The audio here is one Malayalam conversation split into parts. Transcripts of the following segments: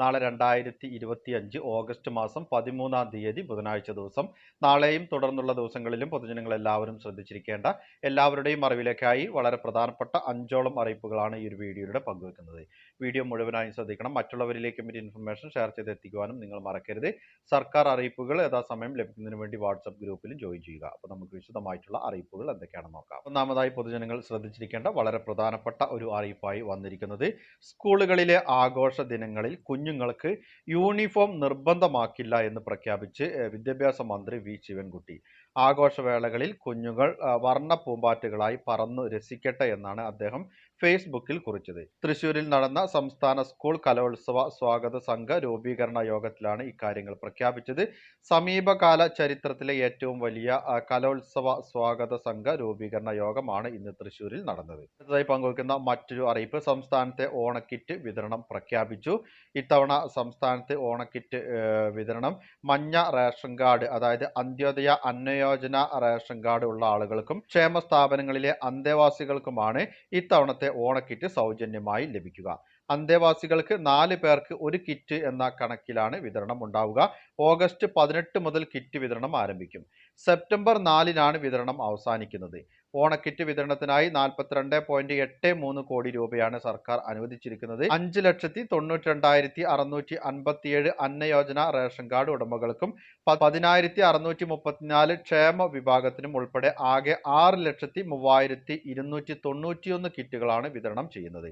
നാളെ രണ്ടായിരത്തി ഇരുപത്തി അഞ്ച് ഓഗസ്റ്റ് മാസം പതിമൂന്നാം തീയതി ബുധനാഴ്ച ദിവസം. നാളെയും തുടർന്നുള്ള ദിവസങ്ങളിലും പൊതുജനങ്ങൾ എല്ലാവരും ശ്രദ്ധിച്ചിരിക്കേണ്ട എല്ലാവരുടെയും അറിവിലേക്കായി വളരെ പ്രധാനപ്പെട്ട അഞ്ചോളം അറിയിപ്പുകളാണ് ഈ ഒരു വീഡിയോയുടെ പങ്കുവെക്കുന്നത്. വീഡിയോ മുഴുവനായും ശ്രദ്ധിക്കണം. മറ്റുള്ളവരിലേക്കും ഈ ഇൻഫർമേഷൻ ഷെയർ ചെയ്ത് എത്തിക്കുവാനും നിങ്ങൾ മറക്കരുത്. സർക്കാർ അറിയിപ്പുകൾ യഥാസമയം ലഭിക്കുന്നതിന് വേണ്ടി വാട്സപ്പ് ഗ്രൂപ്പിലും ജോയിൻ ചെയ്യുക. അപ്പോൾ നമുക്ക് വിശദമായിട്ടുള്ള അറിയിപ്പുകൾ എന്തൊക്കെയാണെന്ന് നോക്കാം. ഒന്നാമതായി പൊതുജനങ്ങൾ ശ്രദ്ധിച്ചിരിക്കേണ്ട വളരെ പ്രധാനപ്പെട്ട ഒരു അറിയിപ്പായി വന്നിരിക്കുന്നത് സ്കൂളുകളിലെ ആഘോഷ ദിനങ്ങളിൽ കുഞ്ഞുങ്ങൾക്ക് യൂണിഫോം നിർബന്ധമാക്കില്ല എന്ന് പ്രഖ്യാപിച്ച് വിദ്യാഭ്യാസ മന്ത്രി വി. ശിവൻകുട്ടി. ആഘോഷവേളകളിൽ കുഞ്ഞുങ്ങൾ വർണ പൂമ്പാറ്റുകളായി പറന്നു രസിക്കട്ടെ എന്നാണ് അദ്ദേഹം ഫേസ്ബുക്കിൽ കുറിച്ചത്. തൃശൂരിൽ നടന്ന സംസ്ഥാന സ്കൂൾ കലോത്സവ സ്വാഗത സംഘ രൂപീകരണ യോഗത്തിലാണ് ഇക്കാര്യങ്ങൾ പ്രഖ്യാപിച്ചത്. സമീപകാല ചരിത്രത്തിലെ ഏറ്റവും വലിയ കലോത്സവ സ്വാഗത സംഘ രൂപീകരണ യോഗമാണ് ഇന്ന് തൃശൂരിൽ നടന്നത്. അടുത്തതായി പങ്കുവയ്ക്കുന്ന മറ്റൊരു അറിയിപ്പ് സംസ്ഥാനത്തെ ഓണക്കിറ്റ് വിതരണം പ്രഖ്യാപിച്ചു. ഇത്തവണ സംസ്ഥാനത്തെ ഓണക്കിറ്റ് വിതരണം മഞ്ഞ റേഷൻ കാർഡ് അതായത് അന്ത്യോദയ അന്നയോജന റേഷൻ കാർഡ് ഉള്ള ആളുകൾക്കും ക്ഷേമ സ്ഥാപനങ്ങളിലെ അന്തേവാസികൾക്കുമാണ് ഇത്തവണത്തെ ഓണക്കിറ്റ് സൗജന്യമായി ലഭിക്കുക. അന്തേവാസികൾക്ക് നാല് പേർക്ക് ഒരു കിറ്റ് എന്ന കണക്കിലാണ് വിതരണം ഉണ്ടാവുക. ഓഗസ്റ്റ് പതിനെട്ട് മുതൽ കിറ്റ് വിതരണം ആരംഭിക്കും. സെപ്റ്റംബർ നാലിനാണ് വിതരണം അവസാനിക്കുന്നത്. ഓണക്കിറ്റ് വിതരണത്തിനായി നാൽപ്പത്തിരണ്ട് പോയിന്റ് എട്ട് മൂന്ന് കോടി രൂപയാണ് സർക്കാർ അനുവദിച്ചിരിക്കുന്നത്. അഞ്ച് ലക്ഷത്തി തൊണ്ണൂറ്റി രണ്ടായിരത്തി അറുന്നൂറ്റി അൻപത്തിയേഴ് അന്നയോജന റേഷൻ കാർഡ് ഉടമകൾക്കും പതിനായിരത്തി അറുന്നൂറ്റി മുപ്പത്തിനാല് ക്ഷേമ വിഭാഗത്തിനും ഉൾപ്പെടെ ആകെ ആറ് ലക്ഷത്തി മൂവായിരത്തി ഇരുന്നൂറ്റി തൊണ്ണൂറ്റിയൊന്ന് കിറ്റുകളാണ് വിതരണം ചെയ്യുന്നത്.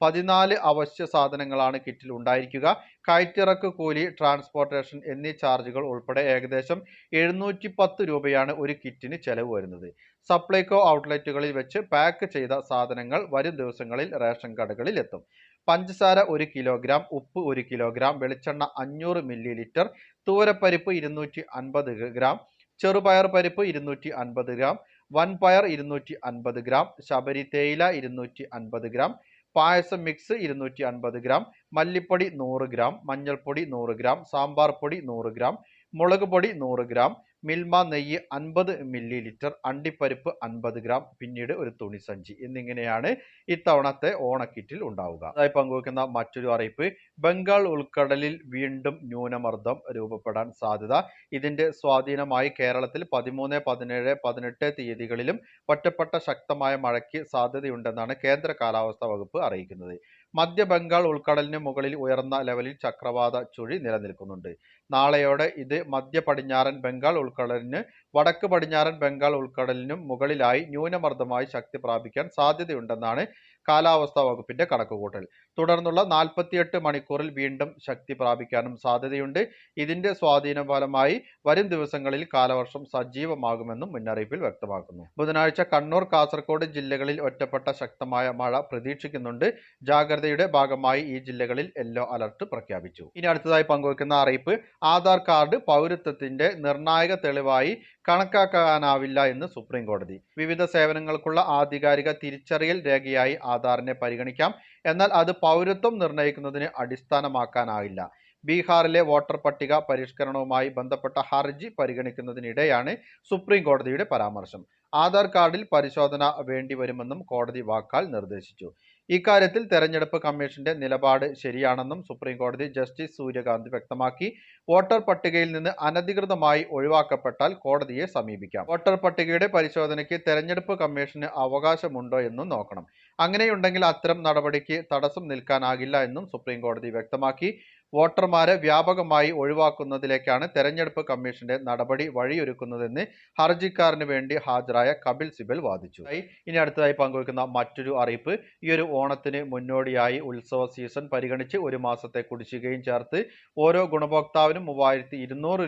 പതിനാല് അവശ്യ സാധനങ്ങളാണ് കിറ്റിൽ ഉണ്ടായിരിക്കുക. കയറ്റിറക്ക് കൂലി ട്രാൻസ്പോർട്ടേഷൻ എന്നീ ചാർജുകൾ ഉൾപ്പെടെ ഏകദേശം എഴുന്നൂറ്റി പത്ത് രൂപയാണ് ഒരു കിറ്റിന് ചെലവ് വരുന്നത്. സപ്ലൈകോ ഔട്ട്ലെറ്റുകളിൽ വെച്ച് പാക്ക് ചെയ്ത സാധനങ്ങൾ വരും ദിവസങ്ങളിൽ റേഷൻ കടകളിൽ എത്തും. പഞ്ചസാര ഒരു കിലോഗ്രാം ഉപ്പ് ഒരു കിലോഗ്രാം വെളിച്ചെണ്ണ അഞ്ഞൂറ് മില്ലി ലിറ്റർ തൂരപ്പരിപ്പ് ഇരുന്നൂറ്റി അൻപത് ഗ്രാം ചെറുപയർ പരിപ്പ് ഇരുന്നൂറ്റി അൻപത് ഗ്രാം വൻപയർ ഇരുന്നൂറ്റി അൻപത് ഗ്രാം ശബരി തേയില ഇരുന്നൂറ്റി അൻപത് ഗ്രാം പായസം മിക്സ് ഇരുന്നൂറ്റി അൻപത് ഗ്രാം മല്ലിപ്പൊടി നൂറ് ഗ്രാം മഞ്ഞൾപ്പൊടി നൂറ് ഗ്രാം സാമ്പാർ പൊടി നൂറ് ഗ്രാം മുളക് പൊടി നൂറ് ഗ്രാം മിൽമ നെയ്യ് അൻപത് മില്ലി ലിറ്റർ അണ്ടിപ്പരിപ്പ് അൻപത് ഗ്രാം പിന്നീട് ഒരു തുണിസഞ്ചി എന്നിങ്ങനെയാണ് ഇത്തവണത്തെ ഓണക്കിറ്റിൽ ഉണ്ടാവുക. അതായി പങ്കുവെക്കുന്ന മറ്റൊരു അറിയിപ്പ് ബംഗാൾ ഉൾക്കടലിൽ വീണ്ടും ന്യൂനമർദ്ദം രൂപപ്പെടാൻ സാധ്യത. ഇതിന്റെ സ്വാധീനമായി കേരളത്തിൽ പതിമൂന്ന് പതിനേഴ് പതിനെട്ട് തീയതികളിലും ഒറ്റപ്പെട്ട ശക്തമായ മഴയ്ക്ക് സാധ്യതയുണ്ടെന്നാണ് കേന്ദ്ര കാലാവസ്ഥാ വകുപ്പ് അറിയിക്കുന്നത്. മധ്യ ബംഗാൾ ഉൾക്കടലിന് മുകളിൽ ഉയർന്ന ലെവലിൽ ചക്രവാത ചുഴി നിലനിൽക്കുന്നുണ്ട്. നാളെയോടെ ഇത് മധ്യ പടിഞ്ഞാറൻ ബംഗാൾ ഉൾക്കടലിന് വടക്ക് പടിഞ്ഞാറൻ ബംഗാൾ ഉൾക്കടലിനും മുകളിലായി ന്യൂനമർദ്ദമായി ശക്തി പ്രാപിക്കാൻ സാധ്യതയുണ്ടെന്നാണ് കാലാവസ്ഥാ വകുപ്പിന്റെ കണക്കുകൂട്ടൽ. തുടർന്നുള്ള നാൽപ്പത്തിയെട്ട് മണിക്കൂറിൽ വീണ്ടും ശക്തി പ്രാപിക്കാനും സാധ്യതയുണ്ട്. ഇതിന്റെ സ്വാധീന ഫലമായി വരും ദിവസങ്ങളിൽ കാലവർഷം സജീവമാകുമെന്നും മുന്നറിയിപ്പിൽ വ്യക്തമാക്കുന്നു. ബുധനാഴ്ച കണ്ണൂർ കാസർഗോഡ് ജില്ലകളിൽ ഒറ്റപ്പെട്ട ശക്തമായ മഴ പ്രതീക്ഷിക്കുന്നുണ്ട്. ജാഗ്രതയുടെ ഭാഗമായി ഈ ജില്ലകളിൽ യെല്ലോ അലർട്ട് പ്രഖ്യാപിച്ചു. ഇനി അടുത്തതായി പങ്കുവയ്ക്കുന്ന അറിയിപ്പ് ആധാർ കാർഡ് പൗരത്വത്തിന്റെ നിർണായക തെളിവായി കണക്കാക്കാനാവില്ല എന്ന് സുപ്രീം കോടതി വിവിധ സേവനങ്ങൾക്കുള്ള ആധികാരിക തിരിച്ചറിയൽ രേഖയായി ആധാറിനെ പരിഗണിക്കാം. എന്നാൽ അത് പൗരത്വം നിർണയിക്കുന്നതിന് അടിസ്ഥാനമാക്കാനാവില്ല ബീഹാറിലെ വോട്ടർ പട്ടിക പരിഷ്കരണവുമായി ബന്ധപ്പെട്ട ഹർജി പരിഗണിക്കുന്നതിനിടെയാണ് സുപ്രീം കോടതിയുടെ പരാമർശം. ആധാർ കാർഡിൽ പരിശോധന വേണ്ടിവരുമെന്നും കോടതി വാക്കാൽ നിർദ്ദേശിച്ചു. ഇക്കാര്യത്തിൽ തെരഞ്ഞെടുപ്പ് കമ്മീഷന്റെ നിലപാട് ശരിയാണെന്നും സുപ്രീം കോടതി ജസ്റ്റിസ് സൂര്യകാന്ത് വ്യക്തമാക്കി. വോട്ടർ പട്ടികയിൽ നിന്ന് അനധികൃതമായി ഒഴിവാക്കപ്പെട്ടാൽ കോടതിയെ സമീപിക്കാം. വോട്ടർ പട്ടികയുടെ പരിശോധനയ്ക്ക് തെരഞ്ഞെടുപ്പ് കമ്മീഷന് അവകാശമുണ്ടോ എന്നും നോക്കണം. അങ്ങനെയുണ്ടെങ്കിൽ അത്തരം നടപടിക്ക് തടസ്സം നിൽക്കാനാകില്ല എന്നും സുപ്രീം കോടതി വ്യക്തമാക്കി. വോട്ടർമാരെ വ്യാപകമായി ഒഴിവാക്കുന്നതിലേക്കാണ് തെരഞ്ഞെടുപ്പ് കമ്മീഷന്റെ നടപടി വഴിയൊരുക്കുന്നതെന്ന് ഹർജിക്കാരന് വേണ്ടി ഹാജരായ കപിൽ സിബൽ വാദിച്ചു. ഇനി അടുത്തതായി പങ്കുവയ്ക്കുന്ന മറ്റൊരു അറിയിപ്പ് ഈ ഒരു ഓണത്തിന് മുന്നോടിയായി ഉത്സവ സീസൺ പരിഗണിച്ച് ഒരു മാസത്തെ കുടിശ്ശികയും ചേർത്ത് ഓരോ ഗുണഭോക്താവിനും മൂവായിരത്തി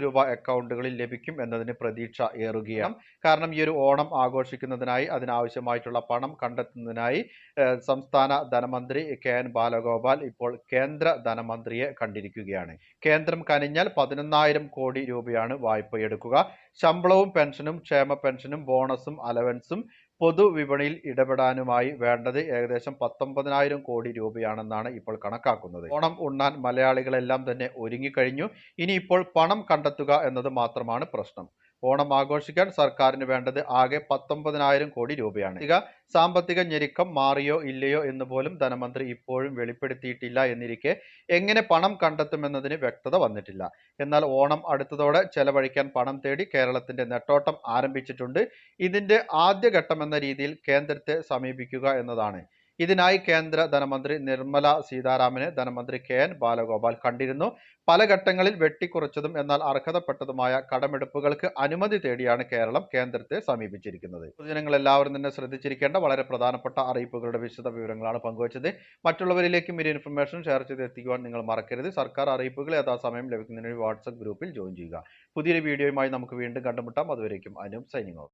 രൂപ അക്കൗണ്ടുകളിൽ ലഭിക്കും എന്നതിന് പ്രതീക്ഷ ഏറുകയാണ്. കാരണം ഈ ഒരു ഓണം ആഘോഷിക്കുന്നതിനായി അതിനാവശ്യമായിട്ടുള്ള പണം കണ്ടെത്തുന്നതിനായി സംസ്ഥാന ധനമന്ത്രി കെ എൻ ബാലഗോപാൽ ഇപ്പോൾ കേന്ദ്ര ധനമന്ത്രിയെ കണ്ടിരിക്കുകയാണ്. കേന്ദ്രം കനിഞ്ഞാൽ പതിനൊന്നായിരം കോടി രൂപയാണ് വായ്പയെടുക്കുക ശമ്പളവും പെൻഷനും ക്ഷേമ പെൻഷനും ബോണസും അലവൻസും പൊതുവിപണിയിൽ ഇടപെടാനുമായി വേണ്ടത് ഏകദേശം പത്തൊമ്പതിനായിരം കോടി രൂപയാണെന്നാണ് ഇപ്പോൾ കണക്കാക്കുന്നത്. ഓണം ഉണ്ണാൻ മലയാളികളെല്ലാം തന്നെ ഒരുങ്ങിക്കഴിഞ്ഞു. ഇനിയിപ്പോൾ പണം കണ്ടെത്തുക എന്നത് മാത്രമാണ് പ്രശ്നം. ഓണം ആഘോഷിക്കാൻ സർക്കാരിന് വേണ്ടത് ആകെ പത്തൊമ്പതിനായിരം കോടി രൂപയാണ്. ഇക സാമ്പത്തിക ഞെരുക്കം മാറിയോ ഇല്ലയോ എന്ന് പോലും ധനമന്ത്രി ഇപ്പോഴും വെളിപ്പെടുത്തിയിട്ടില്ല എന്നിരിക്കെ എങ്ങനെ പണം കണ്ടെത്തുമെന്നതിന് വ്യക്തത വന്നിട്ടില്ല. എന്നാൽ ഓണം അടുത്തതോടെ ചെലവഴിക്കാൻ പണം തേടി കേരളത്തിന്റെ നെട്ടോട്ടം ആരംഭിച്ചിട്ടുണ്ട്. ഇതിന്റെ ആദ്യഘട്ടം എന്ന രീതിയിൽ കേന്ദ്രത്തെ സമീപിക്കുക എന്നതാണ്. ഇതിനായി കേന്ദ്ര ധനമന്ത്രി നിർമ്മല സീതാരാമനെ ധനമന്ത്രി കെ എൻ ബാലഗോപാൽ കണ്ടിരുന്നു. പല ഘട്ടങ്ങളിൽ വെട്ടിക്കുറച്ചതും എന്നാൽ അർഹതപ്പെട്ടതുമായ കടമെടുപ്പുകൾക്ക് അനുമതി തേടിയാണ് കേരളം കേന്ദ്രത്തെ സമീപിച്ചിരിക്കുന്നത്. പൊതുജനങ്ങൾ എല്ലാവരും തന്നെ ശ്രദ്ധിച്ചിരിക്കേണ്ട വളരെ പ്രധാനപ്പെട്ട അറിയിപ്പുകളുടെ വിശദ വിവരങ്ങളാണ് പങ്കുവച്ചത്. മറ്റുള്ളവരിലേക്കും ഈ ഇൻഫർമേഷൻ ഷെയർ ചെയ്ത് എത്തിക്കുവാൻ നിങ്ങൾ മറക്കരുത്. സർക്കാർ അറിയിപ്പുകൾ യഥാസമയം ലഭിക്കുന്നതിന് വാട്സ്ആപ്പ് ഗ്രൂപ്പിൽ ജോയിൻ ചെയ്യുക. പുതിയൊരു വീഡിയോയുമായി നമുക്ക് വീണ്ടും കണ്ടുമുട്ടാം. അതുവരേക്കും അനും സൈനിങ് ഓഫ്.